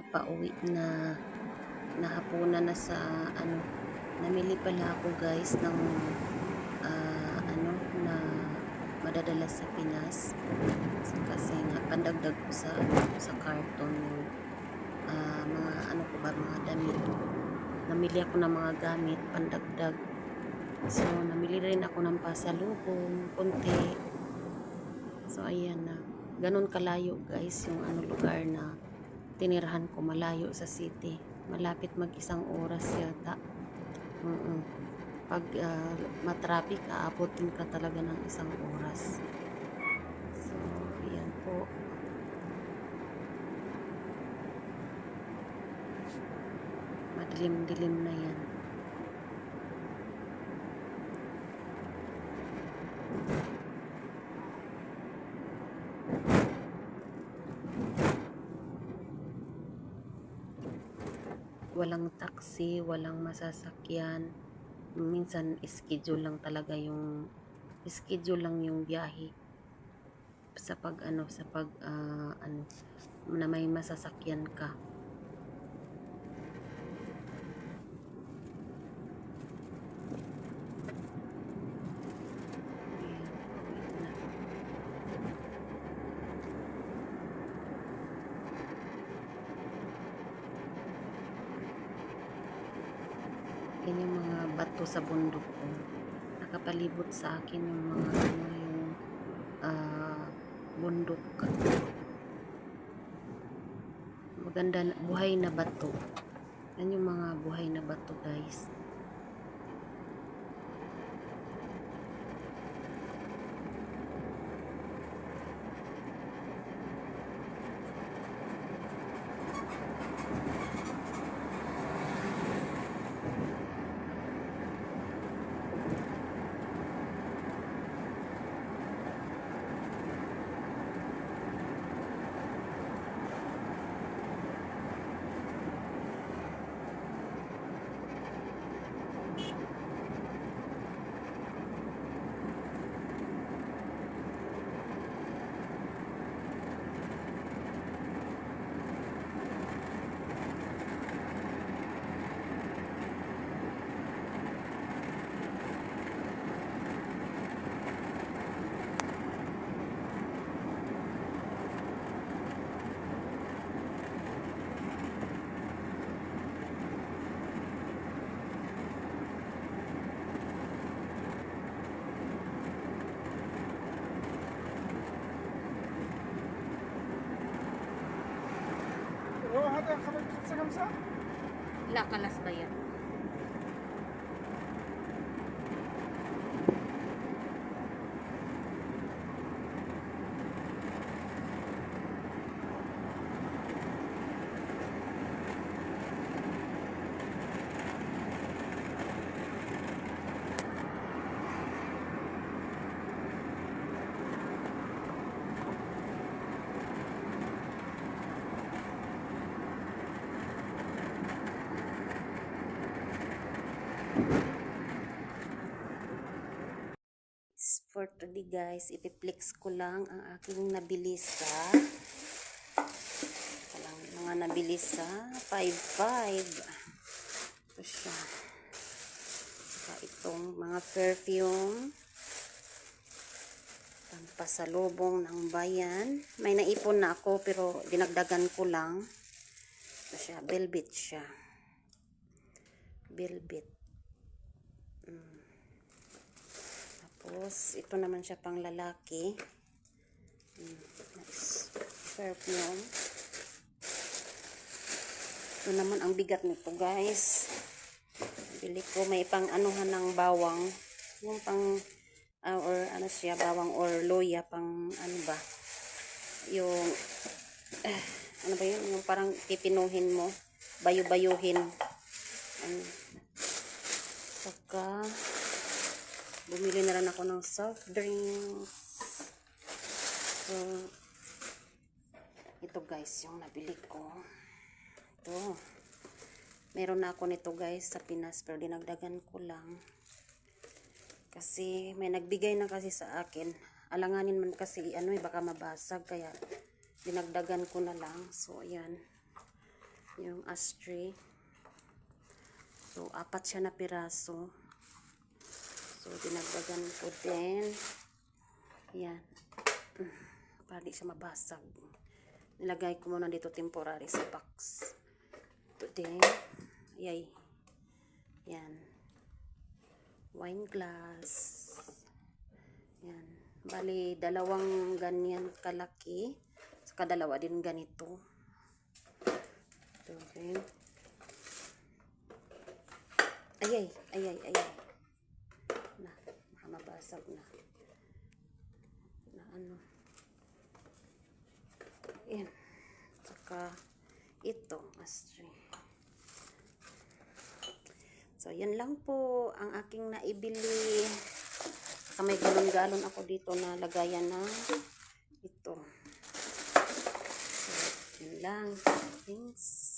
Na pauwi na nahapunan na sa ano namili pala ako guys ng ah, ano na madadala sa Pinas. Kasi nga pandagdag ko sa sa carton yung ah, mga ano ko ba mga damit. Namili ako ng mga gamit pandagdag. So namili rin ako ng pasalubong konti. So ayan na. Ganun kalayo guys yung ano lugar na tinirahan ko malayo sa city. Malapit mag isang oras yata. mm Pag ah, matraffic, aabotin ka talaga ng isang oras. So, yan po. Madilim-dilim na yan. Walang taxi, walang masasakyan. Minsan schedule lang talaga yung schedule lang yung biyahe sa pag ano sa pag ah, ano na may masasakyan ka. Ayan, pauwi na. Yan yung bato sa bundok ko. Nakapalibot sa akin yung mga ano yung ah, bundok. Maganda buhay na bato. Yan yung mga buhay na bato guys. Minum sa? Lakalas ba yan? For today guys, ipiplex ko lang ang aking nabili sa Walang mga nabili sa 5.5 Ito siya. Saka itong mga perfume. Pampasalubong ng bayan. May naipon na ako pero dinagdagan ko lang. Ito siya, velvet siya. Velvet Tapos, ito naman siya pang lalaki. Mm, nice. Perfume. Ito naman ang bigat nito, guys. Bili ko, may pang anuhan ng bawang. Yung pang, ah, or ano siya, bawang or loya, pang ano ba. Yung, eh, ano ba yun? Yung parang pipinuhin mo. Bayo-bayuhin. Ano. Saka, bumili na rin ako ng soft drinks. So, ito guys, yung nabili ko. Ito. Meron na ako nito guys sa Pinas, pero dinagdagan ko lang. Kasi may nagbigay na kasi sa akin. Alanganin man kasi, ano eh, baka mabasag. Kaya, dinagdagan ko na lang. So, ayan. Yung ashtray. So, apat siya na piraso. So, dinagdagan ko din. Yan. Mm, Para di siya mabasag. Nilagay ko muna dito temporary sa box. Ito din. Yay. Yan. Wine glass. Yan. Bali, dalawang ganyan kalaki. Saka dalawa din ganito. Ito din. Ayay, ayay, ayay mabasag na. Na ano. Yan saka ito ashtray so yan lang po ang aking naibili. Saka may galon-galon ako dito na lagayan na ito. So yun lang. Thanks